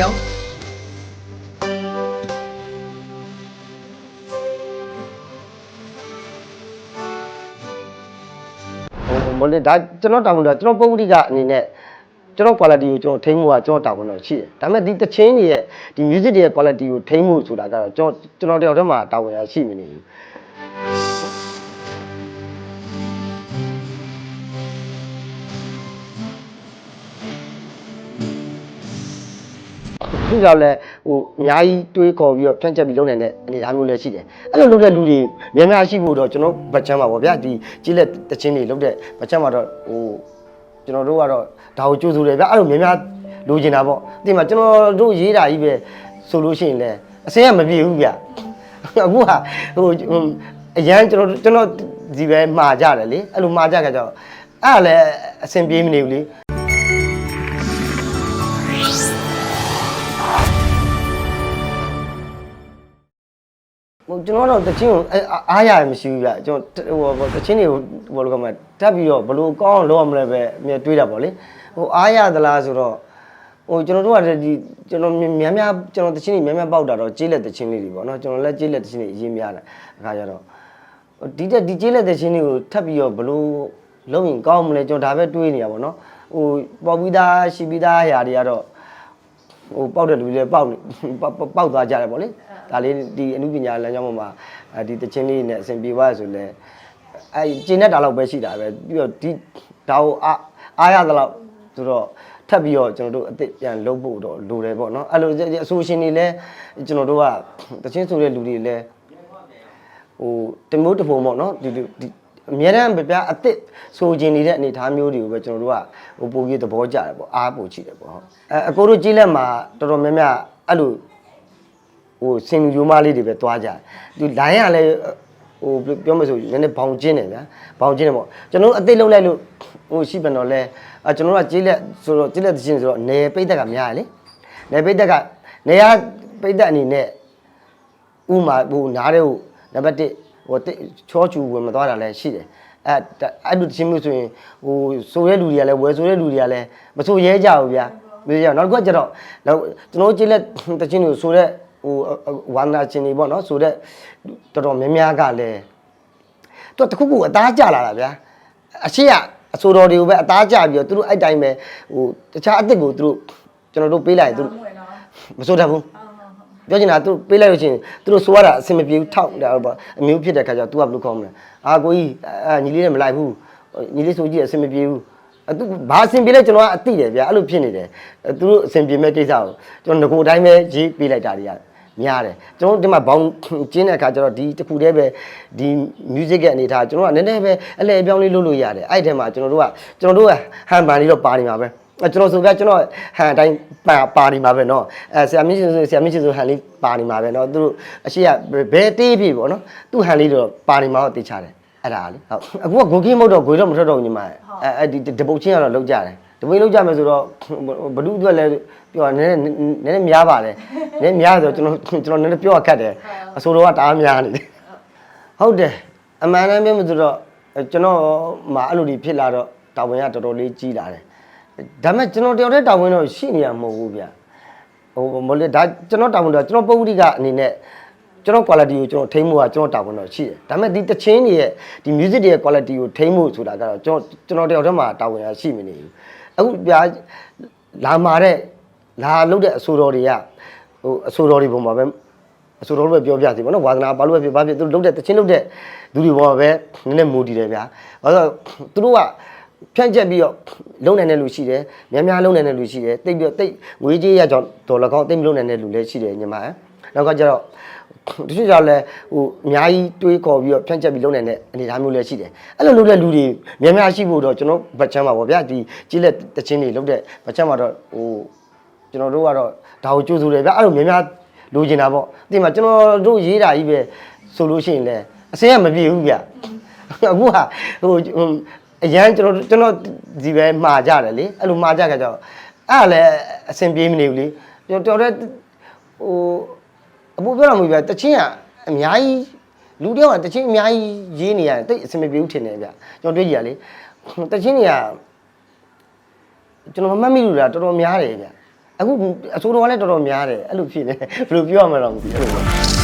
ယောက်ဟိုမလေးဒါကျွန်တော်တာဝန်တော့ကျွန်တော်ပုံမှန်ကအနေနဲ့ကျွန်တော် quality ကိုကျွန်တော်ထိန်းမှုကကျွန်တော်တာဝန်တော့ရှိတယ်ဒါပေမဲ့ဒီတချင်းတွေရဲ့ဒီ music တွေရဲ့ quality ကိုထိန်းမှုဆိုတာကတော့ကျွန်တော်ကျွန်တော်တယောက်တည်းမှာတာဝန်ရရှိမနေဘူး ဒီကြောင့်လဲဟိုအများကြီးတွေးခေါ်ပြီးတော့ဖြန့်ချက်ပြီးလုပ်နိုင်တဲ့အနေအထားမျိုးလည်းရှိတယ်အဲ့လိုလုပ်တဲ့လူတွေများများရှိဖို့တော့ကျွန်တော်ဗတ်ချမ်းပါပေါ့ဗျာဒီကြီးလက်တချင်းတွေလုပ်တဲ့ဗတ်ချမ်းမှာတော့ဟိုကျွန်တော်တို့ကတော့ဒါကိုကြိုးစိုးတယ်ဗျာအဲ့လိုများများလိုချင်တာပေါ့ဒီမှာကျွန်တော်တို့ရေးတာကြီးပဲဆိုလို့ရှိရင်လည်းအစင်းကမပြေဘူးဗျာအခုဟာဟိုအရန်ကျွန်တော်ကျွန်တော်ဒီပဲမှာကြတယ်လေအဲ့လိုမှာကြကြကြတော့အဲ့ဒါလည်းအဆင်ပြေမနေဘူးလေ ဟိုကျွန်တော်တော့တချင်းကိုအဲအာအားရရမရှိဘူးဗျကျွန်တော်ဟိုဘောတချင်းတွေကိုဘောလောကမှာတက်ပြီးတော့ဘလို့ကောင်းအောင်လုပ်ရမလဲပဲအမြဲတွေးတာပေါ့လေဟိုအားရသလားဆိုတော့ဟိုကျွန်တော်တို့ကဒီကျွန်တော်များများကျွန်တော်တချင်းတွေများများပေါက်တာတော့ကြေးလက်တချင်းလေးတွေပေါ့နော်ကျွန်တော်လည်းကြေးလက်တချင်းတွေအရင်များတယ်အခါကျတော့ဒီတက်ဒီကြေးလက်တချင်းတွေကိုထပ်ပြီးတော့ဘလို့လုပ်ရင်ကောင်းမလဲကျွန်တော်ဒါပဲတွေးနေရပါတော့ဟိုပေါ်ပြီးသားရှိပြီးသားຢာတွေကတော့ ဟိုပောက်တဲ့လူတွေလည်းပောက်ပောက်ပောက်သွားကြတယ်ပေါ့လေဒါလေးဒီအမှုပညာလမ်းကြောင်းပေါ်မှာအဲဒီတချင်းလေးနဲ့အဆင်ပြေသွားဆိုလဲအဲကျင်းတဲ့တာလောက်ပဲရှိတာပဲပြီးတော့ဒီဒါကိုအားအားရသလောက်ဆိုတော့ထပ်ပြီးတော့ကျွန်တော်တို့အစ်စ်ပြန်လုပ်ဖို့တော့လိုတယ်ပေါ့နော်အဲ့လိုအဆိုရှင်တွေလည်းကျွန်တော်တို့ကတချင်းဆိုတဲ့လူတွေလည်းဟိုတမိုးတပုံပေါ့နော်ဒီလိုဒီ အများတန်းပြပြအစ်စ်ဆိုခြင်းနေတဲ့အနေအထားမျိုးတွေကိုပဲကျွန်တော်တို့ကဟိုပုံကြီးသဘောကျတယ်ပေါ့အားပို့ချတယ်ပေါ့ဟုတ်အဲအကိုတို့ကြီးလက်မှာတော်တော်များများအဲ့လိုဟိုစင်လူရိုးမလေးတွေပဲသွားကြတယ်ဒီ line ကလည်းဟိုပြောမလို့ဆိုနည်းနည်းဘောင်ကျင်းတယ်ဗျာဘောင်ကျင်းတယ်ပေါ့ကျွန်တော်တို့အစ်စ်လုံးလိုက်လို့ဟိုရှိပြန်တော့လဲအကျွန်တော်တို့ကကြီးလက်ဆိုတော့ကြီးလက်သချင်းဆိုတော့နယ်ပိတ်သက်ကများတယ်လေနယ်ပိတ်သက်ကနေရပိတ်သက်အနေနဲ့ဥမာဟိုနားတဲ့ဟိုနံပါတ်1 ဟိုတိတ်ချောချူဝင်မသွားတာလည်းရှိတယ်အဲအဲ့လိုချင်းမျိုးဆိုရင်ဟိုဆိုရဲလူတွေကလည်းဝယ်ဆိုရဲလူတွေကလည်းမဆိုရဲကြဘူးဗျာမဆိုရဲနောက်တစ်ခုကကျတော့နောက်ကျွန်တော်ကြည့်လက်တချင်းတွေကိုဆိုတဲ့ဟိုဝန္ဒနာချင်းတွေပေါ့နော်ဆိုတဲ့တော်တော်များများကလည်းသူကတခုခုအသားကျလာတာဗျာအရှိကအဆိုတော်တွေကိုပဲအသားကျပြီးတော့သူတို့အဲ့တိုင်းပဲဟိုတခြားအစ်စ်ကိုသူတို့ကျွန်တော်တို့ပေးလိုက်ရင်သူတို့မဆိုတတ်ဘူး ပြောချင်တာသူပေးလိုက်လို့ချင်းသူတို့ဆိုရတာအဆင်မပြေဘူးထောက်တာပေါ့အမျိုးဖြစ်တဲ့ခါကျတော့ तू ကဘယ်လိုခေါ်မလဲအာကိုကြီးအာညီလေးနဲ့မလိုက်ဘူးညီလေးဆိုကြည့်အဆင်မပြေဘူးအဲသူဘာအဆင်ပြေလဲကျွန်တော်ကအသိတယ်ဗျာအဲ့လိုဖြစ်နေတယ်အဲသူတို့အဆင်ပြေမဲ့ကိစ္စကိုကျွန်တော်ငကိုအတိုင်းပဲရေးပေးလိုက်တာတွေကများတယ်ကျွန်တော်ဒီမှာဘောင်းကျင်းတဲ့အခါကျတော့ဒီတစ်ခုတည်းပဲဒီ music ရဲ့အနေထားကျွန်တော်ကနည်းနည်းပဲအလဲအပြောင်းလေးလုပ်လို့ရတယ်အဲ့ဒီထဲမှာကျွန်တော်တို့ကကျွန်တော်တို့ကဟန်ပန်လေးတော့ပါနေမှာပဲအဲ ကျွန်တော်ဆိုပြကျွန်တော်ဟန်အတိုင်းပါပါနေမှာပဲเนาะအဲဆရာမင်းရှင်ဆိုဆရာမင်းရှင်ဆိုဟန်လေးပါနေမှာပဲเนาะသူတို့အရှိကဘယ်တေးပြီပေါ့เนาะသူ့ဟန်လေးတော့ပါနေမှာတော့တေးချတယ်အဲ့ဒါလေဟုတ်အခုကဂိုကင်းမဟုတ်တော့ဂွေတော့မထွက်တော့ဘူးညီမအဲအဲဒီတပုတ်ချင်းကတော့လောက်ကြတယ်တပိတ်လောက်ကြမယ်ဆိုတော့ဘဒုအတွက်လည်းပြောနည်းနည်းနည်းနည်းများပါလေနည်းများဆိုကျွန်တော်ကျွန်တော်နည်းနည်းပြောရခက်တယ်အဆိုတော်ကတအားများနေတယ်ဟုတ်တယ်အမှန်တမ်းပြောမှဆိုတော့ကျွန်တော်မှအဲ့လိုတွေဖြစ်လာတော့တာဝန်ကတော်တော်လေးကြီးလာတယ် ဒါပေမဲ့ကျွန်တော်တယောက်တည်းတာဝန်တော့ရှိနေရမဟုတ်ဘူးဗျဟိုမလေးဒါကျွန်တော်တာဝန်တော့ကျွန်တော်ပုံရိကအနေနဲ့ကျွန်တော် quality ကိုကျွန်တော်ထိန်းမှုကကျွန်တော်တာဝန်တော့ရှိတယ်ဒါပေမဲ့ဒီတချင်းတွေရဲ့ဒီ music တွေရဲ့ quality ကိုထိန်းမှုဆိုတာကတော့ကျွန်တော်ကျွန်တော်တယောက်တည်းမှာတာဝန်ရရှိမနေဘူးအခုဗျာလာမာတဲ့လာလုတ်တဲ့အဆိုတော်တွေကဟိုအဆိုတော်တွေပုံမှာပဲအဆိုတော်တို့ပဲပြောပြစီပေါ့နော်ဝါသနာဘာလို့ပဲဖြစ်ဘာဖြစ်သူတို့လုတ်တဲ့တချင်းလုတ်တဲ့လူတွေပေါ်မှာပဲနည်းနည်းမူတည်တယ်ဗျာဘာလို့လဲသူတို့က ဖြန့်ချက်ပြီးတော့လုံနိုင်တဲ့လူရှိတယ်များများလုံနိုင်တဲ့လူရှိတယ်တိတ်ပြီးတော့တိတ်ငွေကြေးရကြောင့်ဒေါ်လာကောင်းတိတ်မလုံနိုင်တဲ့လူလည်းရှိတယ်ညီမဟမ်နောက်ကကျတော့တချို့ကြောင့်လည်းဟိုအများကြီးတွေးခေါ်ပြီးတော့ဖြန့်ချက်ပြီးလုံနိုင်တဲ့အနေအထားမျိုးလည်းရှိတယ်အဲ့လိုလုပ်တဲ့လူတွေများများရှိဖို့တော့ကျွန်တော်ဗတ်ချမ်းပါပေါ့ဗျာဒီကြီးလက်တချင်းတွေလုပ်တဲ့ဗတ်ချမ်းမှာတော့ဟိုကျွန်တော်တို့ကတော့ဒါကိုကြိုးစိုးတယ်ဗျာအဲ့လိုများများလိုချင်တာပေါ့ဒီမှာကျွန်တော်တို့ရေးတာကြီးပဲဆိုလို့ရှိရင်လည်းအစင်းကမပြေဘူးဗျအခုဟာဟို အရန်ကျွန်တော်ကျွန်တော်ဒီပဲမှာကြတယ်လေအဲ့လိုမှာကြကြတော့အဲ့ဒါလည်းအဆင်ပြေမနေဘူးလေကျွန်တော်တော်တဲ့ဟိုအပူပြောတာမဟုတ်ပြတချင်းကအများကြီးလူတယောက်ကတချင်းအများကြီးရေးနေရတယ်တိတ်အဆင်မပြေဘူးထင်တယ်ဗျကျွန်တော်တွေ့ကြရလေတချင်းတွေကကျွန်တော်မမှတ်မိလို့လားတော်တော်များတယ်ဗျအခုအဆိုးတော်ကလည်းတော်တော်များတယ်အဲ့လိုဖြစ်နေဘယ်လိုပြောရမလဲတော့မသိဘူးအဲ့လိုပေါ့